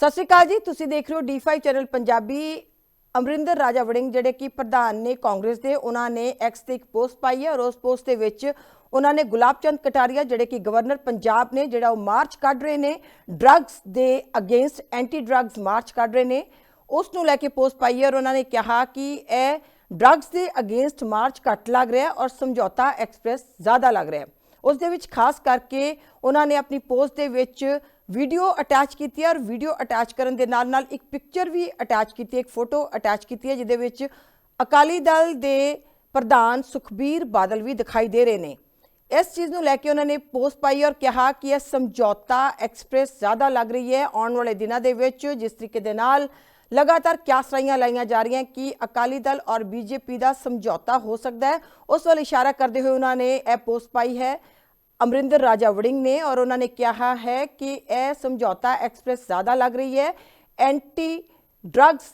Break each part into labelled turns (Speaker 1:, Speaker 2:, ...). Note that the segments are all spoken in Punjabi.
Speaker 1: ਸਤਿ ਸ਼੍ਰੀ ਅਕਾਲ ਜੀ, ਤੁਸੀਂ ਦੇਖ ਰਹੇ ਹੋ D5 ਚੈਨਲ ਪੰਜਾਬੀ। ਅਮਰਿੰਦਰ ਰਾਜਾ ਵੜਿੰਗ, ਜਿਹੜੇ ਕਿ ਪ੍ਰਧਾਨ ਨੇ ਕਾਂਗਰਸ ਦੇ, ਉਹਨਾਂ ਨੇ ਐਕਸ ਤੇ ਇੱਕ ਪੋਸਟ ਪਾਈ ਹੈ ਔਰ ਉਸ ਪੋਸਟ ਦੇ ਵਿੱਚ ਉਹਨਾਂ ਨੇ ਗੁਲਾਬ ਚੰਦ ਕਟਾਰੀਆ, ਜਿਹੜੇ ਕਿ ਗਵਰਨਰ ਪੰਜਾਬ ਨੇ, ਜਿਹੜਾ ਉਹ ਮਾਰਚ ਕੱਢ ਰਹੇ ਨੇ, ਡਰੱਗਸ ਦੇ ਅਗੇਂਸਟ ਐਂਟੀ ਡਰੱਗਸ ਮਾਰਚ ਕੱਢ ਰਹੇ ਨੇ, ਉਸ ਨੂੰ ਲੈ ਕੇ ਪੋਸਟ ਪਾਈ ਹੈ ਔਰ ਉਹਨਾਂ ਨੇ ਕਿਹਾ ਕਿ ਇਹ ਡਰੱਗਸ ਦੇ ਅਗੇਂਸਟ ਮਾਰਚ ਘੱਟ ਲੱਗ ਰਿਹਾ ਔਰ ਸਮਝੌਤਾ ਐਕਸਪ੍ਰੈਸ ਜ਼ਿਆਦਾ ਲੱਗ ਰਿਹਾ ਉਸ ਦੇ ਵਿੱਚ ਖਾਸ ਕਰਕੇ ਉਹਨਾਂ ਨੇ ਆਪਣੀ ਪੋਸਟ ਦੇ ਵਿੱਚ ਵੀਡੀਓ ਅਟੈਚ ਕੀਤੀ ਹੈ ਔਰ ਵੀਡੀਓ ਅਟੈਚ ਕਰਨ ਦੇ ਨਾਲ ਨਾਲ ਇੱਕ ਪਿਕਚਰ ਵੀ ਅਟੈਚ ਕੀਤੀ ਹੈ, ਇੱਕ ਫੋਟੋ ਅਟੈਚ ਕੀਤੀ ਹੈ, ਜਿਹਦੇ ਵਿੱਚ ਅਕਾਲੀ ਦਲ ਦੇ ਪ੍ਰਧਾਨ ਸੁਖਬੀਰ ਬਾਦਲ ਵੀ ਦਿਖਾਈ ਦੇ ਰਹੇ ਨੇ। ਇਸ ਚੀਜ਼ ਨੂੰ ਲੈ ਕੇ ਉਹਨਾਂ ਨੇ ਪੋਸਟ ਪਾਈ ਔਰ ਕਿਹਾ ਕਿ ਇਹ ਸਮਝੌਤਾ ਐਕਸਪ੍ਰੈਸ ਜ਼ਿਆਦਾ ਲੱਗ ਰਹੀ ਹੈ। ਆਉਣ ਵਾਲੇ ਦਿਨਾਂ ਦੇ ਵਿੱਚ ਜਿਸ ਤਰੀਕੇ ਦੇ ਨਾਲ ਲਗਾਤਾਰ ਕਿਆਸਰਾਈਆਂ ਲਾਈਆਂ ਜਾ ਰਹੀਆਂ ਕਿ ਅਕਾਲੀ ਦਲ ਔਰ ਬੀਜੇਪੀ ਦਾ ਸਮਝੌਤਾ ਹੋ ਸਕਦਾ ਹੈ। ਉਸ ਵੱਲ ਇਸ਼ਾਰਾ ਕਰਦੇ ਹੋਏ ਉਹਨਾਂ ਨੇ ਇਹ ਪੋਸਟ ਪਾਈ ਹੈ। ਅਮਰਿੰਦਰ ਰਾਜਾ ਵੜਿੰਗ ਨੇ ਔਰ ਉਹਨਾਂ ਨੇ ਕਿਹਾ ਹੈ ਕਿ ਇਹ ਸਮਝੌਤਾ ਐਕਸਪ੍ਰੈਸ ਜ਼ਿਆਦਾ ਲੱਗ ਰਹੀ ਹੈ। ਐਂਟੀ ਡਰੱਗਸ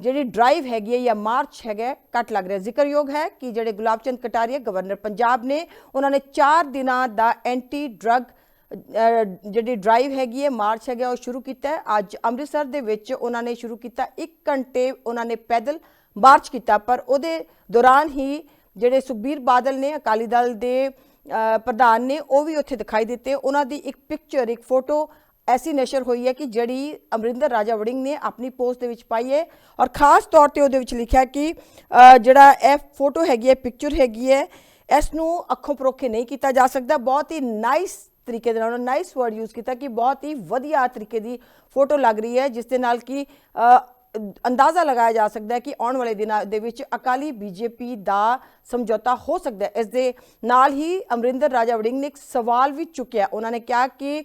Speaker 1: ਜਿਹੜੀ ਡਰਾਈਵ ਹੈਗੀ ਹੈ ਜਾਂ ਮਾਰਚ ਹੈਗਾ ਹੈ, ਘੱਟ ਲੱਗ ਰਿਹਾ। ਜ਼ਿਕਰਯੋਗ ਹੈ ਕਿ ਜਿਹੜੇ ਗੁਲਾਬ ਚੰਦ ਕਟਾਰੀਆ ਗਵਰਨਰ ਪੰਜਾਬ ਨੇ ਉਹਨਾਂ ਨੇ 4 ਦਿਨਾਂ ਦਾ ਐਂਟੀ ਡਰੱਗ ਜਿਹੜੀ ਡਰਾਈਵ ਹੈਗੀ ਹੈ ਮਾਰਚ ਹੈਗਾ ਉਹ ਸ਼ੁਰੂ ਕੀਤਾ ਹੈ। ਅੱਜ ਅੰਮ੍ਰਿਤਸਰ ਦੇ ਵਿੱਚ ਉਹਨਾਂ ਨੇ ਸ਼ੁਰੂ ਕੀਤਾ 1 ਘੰਟੇ ਉਹਨਾਂ ਨੇ ਪੈਦਲ ਮਾਰਚ ਕੀਤਾ ਪਰ ਉਹਦੇ ਦੌਰਾਨ ਹੀ ਜਿਹੜੇ ਸੁਖਬੀਰ ਬਾਦਲ ਨੇ ਅਕਾਲੀ ਦਲ ਦੇ ਪ੍ਰਧਾਨ ਨੇ ਉਹ ਵੀ ਉੱਥੇ ਦਿਖਾਈ ਦਿੱਤੇ। ਉਹਨਾਂ ਦੀ ਇੱਕ ਪਿਕਚਰ ਇੱਕ ਫੋਟੋ ਐਸੀ ਨਸ਼ਰ ਹੋਈ ਹੈ ਕਿ ਜਿਹੜੀ ਅਮਰਿੰਦਰ ਰਾਜਾ ਵੜਿੰਗ ਨੇ ਆਪਣੀ ਪੋਸਟ ਦੇ ਵਿੱਚ ਪਾਈ ਹੈ ਔਰ ਖਾਸ ਤੌਰ ਤੇ ਉਹਦੇ ਵਿੱਚ ਲਿਖਿਆ ਕਿ ਜਿਹੜਾ ਇਹ ਫੋਟੋ ਹੈਗੀ ਹੈ ਪਿਕਚਰ ਹੈਗੀ ਹੈ, ਇਸ ਨੂੰ ਅੱਖੋਂ ਪਰੋਖੇ ਨਹੀਂ ਕੀਤਾ ਜਾ ਸਕਦਾ। ਬਹੁਤ ਹੀ ਨਾਈਸ ਤਰੀਕੇ ਦੇ ਨਾਲ, ਉਹਨਾਂ ਨਾਈਸ ਵਰਡ ਯੂਜ਼ ਕੀਤਾ ਕਿ ਬਹੁਤ ਹੀ ਵਧੀਆ ਤਰੀਕੇ ਦੀ ਫੋਟੋ ਲੱਗ ਰਹੀ ਹੈ, ਜਿਸ ਦੇ ਨਾਲ ਕਿ ਅੰਦਾਜ਼ਾ ਲਗਾਇਆ ਜਾ ਸਕਦਾ ਹੈ ਕਿ ਆਉਣ ਵਾਲੇ ਦਿਨਾਂ ਦੇ ਵਿੱਚ ਅਕਾਲੀ ਬੀਜੇਪੀ ਦਾ ਸਮਝੌਤਾ ਹੋ ਸਕਦਾ ਹੈ। ਇਸ ਦੇ ਨਾਲ ਹੀ ਅਮਰਿੰਦਰ ਰਾਜਾ ਵੜਿੰਗ ਨੇ ਇੱਕ ਸਵਾਲ ਵੀ ਚੁੱਕਿਆ। ਉਹਨਾਂ ਨੇ ਕਿਹਾ ਕਿ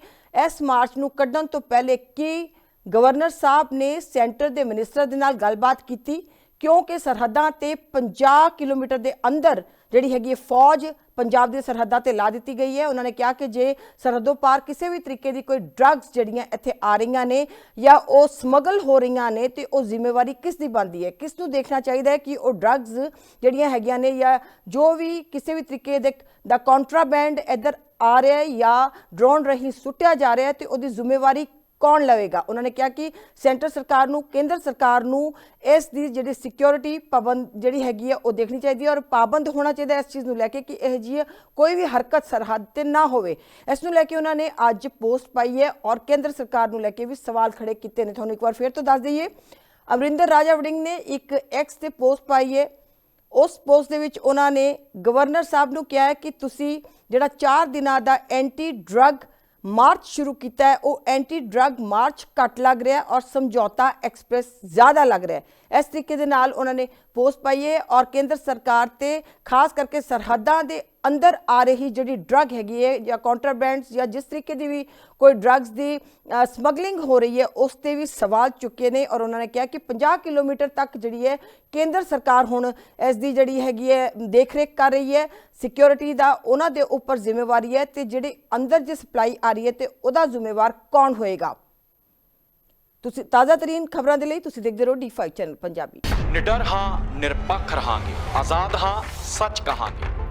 Speaker 1: ਇਸ ਮਾਰਚ ਨੂੰ ਕੱਢਣ ਤੋਂ ਪਹਿਲੇ ਕੀ ਗਵਰਨਰ ਸਾਹਿਬ ਨੇ ਸੈਂਟਰ ਦੇ ਮਿਨਿਸਟਰ ਦੇ ਨਾਲ ਗੱਲਬਾਤ ਕੀਤੀ? ਕਿਉਂਕਿ ਸਰਹੱਦਾਂ ਤੇ 50 ਕਿਲੋਮੀਟਰ ਦੇ ਅੰਦਰ ਜਿਹੜੀ ਹੈਗੀ ਹੈ ਫੌਜ ਪੰਜਾਬ ਦੀ ਸਰਹੱਦਾਂ ਤੇ ਲਾ ਦਿੱਤੀ ਗਈ ਹੈ। ਉਹਨਾਂ ਨੇ ਕਿਹਾ ਕਿ ਜੇ ਸਰਹੱਦੋਂ ਪਾਰ ਕਿਸੇ ਵੀ ਤਰੀਕੇ ਦੀ ਕੋਈ ਡਰੱਗਸ ਜਿਹੜੀਆਂ ਇੱਥੇ ਆ ਰਹੀਆਂ ਨੇ ਜਾਂ ਉਹ ਸਮਗਲ ਹੋ ਰਹੀਆਂ ਨੇ ਤੇ ਉਹ ਜ਼ਿੰਮੇਵਾਰੀ ਕਿਸ ਦੀ ਬਣਦੀ ਹੈ? ਕਿਸ ਨੂੰ ਦੇਖਣਾ ਚਾਹੀਦਾ ਹੈ ਕਿ ਉਹ ਡਰੱਗਸ ਜਿਹੜੀਆਂ ਹੈਗੀਆਂ ਨੇ ਜਾਂ ਜੋ ਵੀ ਕਿਸੇ ਵੀ ਤਰੀਕੇ ਦੇ ਦਾ ਕੰਟਰਾਬੈਂਡ ਇੱਧਰ ਆ ਰਿਹਾ ਹੈ ਜਾਂ ਡਰੋਨ ਰਹੀ ਸੁੱਟਿਆ ਜਾ ਰਿਹਾ ਹੈ ਤੇ ਉਹਦੀ ਜ਼ਿੰਮੇਵਾਰੀ ਕੌਣ ਲਵੇਗਾ? ਉਹਨਾਂ ਨੇ ਕਿਹਾ ਕਿ ਸੈਂਟਰ ਸਰਕਾਰ ਨੂੰ, ਕੇਂਦਰ ਸਰਕਾਰ ਨੂੰ ਇਸ ਦੀ ਜਿਹੜੀ ਸਿਕਿਉਰਿਟੀ ਪਾਬੰਦ ਜਿਹੜੀ ਹੈਗੀ ਹੈ ਉਹ ਦੇਖਣੀ ਚਾਹੀਦੀ ਹੈ ਔਰ ਪਾਬੰਦ ਹੋਣਾ ਚਾਹੀਦਾ ਇਸ ਚੀਜ਼ ਨੂੰ ਲੈ ਕੇ ਕਿ ਇਹ ਜੀ ਕੋਈ ਵੀ ਹਰਕਤ ਸਰਹੱਦ ਤੇ ਨਾ ਹੋਵੇ। ਇਸ ਨੂੰ ਲੈ ਕੇ ਉਹਨਾਂ ਨੇ ਅੱਜ ਪੋਸਟ ਪਾਈ ਹੈ ਔਰ ਕੇਂਦਰ ਸਰਕਾਰ ਨੂੰ ਲੈ ਕੇ ਵੀ ਸਵਾਲ ਖੜੇ ਕੀਤੇ ਨੇ। ਤੁਹਾਨੂੰ ਇੱਕ ਵਾਰ ਫੇਰ ਤੋਂ ਦੱਸ ਦਈਏ, ਅਮਰਿੰਦਰ ਰਾਜਾ ਵੜਿੰਗ ਨੇ ਇੱਕ ਐਕਸ ਤੇ ਪੋਸਟ ਪਾਈ ਹੈ। ਉਸ ਪੋਸਟ ਦੇ ਵਿੱਚ ਉਹਨਾਂ ਨੇ ਗਵਰਨਰ ਸਾਹਿਬ ਨੂੰ ਕਿਹਾ ਹੈ ਕਿ ਤੁਸੀਂ ਜਿਹੜਾ 4 ਦਿਨਾਂ ਦਾ ਐਂਟੀ ਡਰੱਗ ਮਾਰਚ ਸ਼ੁਰੂ ਕੀਤਾ ਹੈ। ਉਹ ਐਂਟੀ ਡਰੱਗ ਮਾਰਚ ਘੱਟ ਲੱਗ ਰਿਹਾ ਔਰ ਸਮਝੌਤਾ ਐਕਸਪ੍ਰੈਸ ਜ਼ਿਆਦਾ ਲੱਗ ਰਿਹਾ ਇਸ ਤਰੀਕੇ ਦੇ ਨਾਲ ਉਹਨਾਂ ਨੇ ਪੋਸਟ ਪਾਈ ਹੈ ਔਰ ਕੇਂਦਰ ਸਰਕਾਰ ਤੇ ਖਾਸ ਕਰਕੇ ਸਰਹੱਦਾਂ ਦੇ ਅੰਦਰ ਆ ਰਹੀ ਜਿਹੜੀ ਡਰੱਗ ਹੈਗੀ ਹੈ ਜਾਂ ਕਾਉਂਟਰਬੈਂਡਸ ਜਾਂ ਜਿਸ ਤਰੀਕੇ ਦੀ ਵੀ ਕੋਈ ਡਰੱਗਸ ਦੀ ਸਮਗਲਿੰਗ ਹੋ ਰਹੀ ਹੈ, ਉਸ ਤੇ ਵੀ ਸਵਾਲ ਚੁੱਕੇ ਨੇ ਔਰ ਉਹਨਾਂ ਨੇ ਕਿਹਾ ਕਿ 50 ਕਿਲੋਮੀਟਰ ਤੱਕ ਜਿਹੜੀ ਹੈ ਕੇਂਦਰ ਸਰਕਾਰ ਹੁਣ ਇਸ ਦੀ ਜਿਹੜੀ ਹੈਗੀ ਹੈ ਦੇਖ ਰੇਖ ਕਰ ਰਹੀ ਹੈ, ਸਿਕਿਉਰਿਟੀ ਦਾ ਉਹਨਾਂ ਦੇ ਉੱਪਰ ਜ਼ਿੰਮੇਵਾਰੀ ਹੈ ਤੇ ਜਿਹੜੇ ਅੰਦਰ ਜੇ ਸਪਲਾਈ ਆ ਰਹੀ ਹੈ ਤੇ ਉਹਦਾ ਜ਼ਿੰਮੇਵਾਰ ਕੌਣ ਹੋਏਗਾ? ਤੁਸੀਂ ਤਾਜ਼ਾ ਤਰੀਨ ਖਬਰਾਂ ਦੇ ਲਈ ਤੁਸੀਂ ਦੇਖਦੇ ਰਹੋ D5 ਚੈਨਲ ਪੰਜਾਬੀ।
Speaker 2: ਨਿਡਰ ਹਾਂ, ਨਿਰਪੱਖ ਰਹਾਂਗੇ, ਆਜ਼ਾਦ ਹਾਂ, ਸੱਚ ਕਹਾਂਗੇ।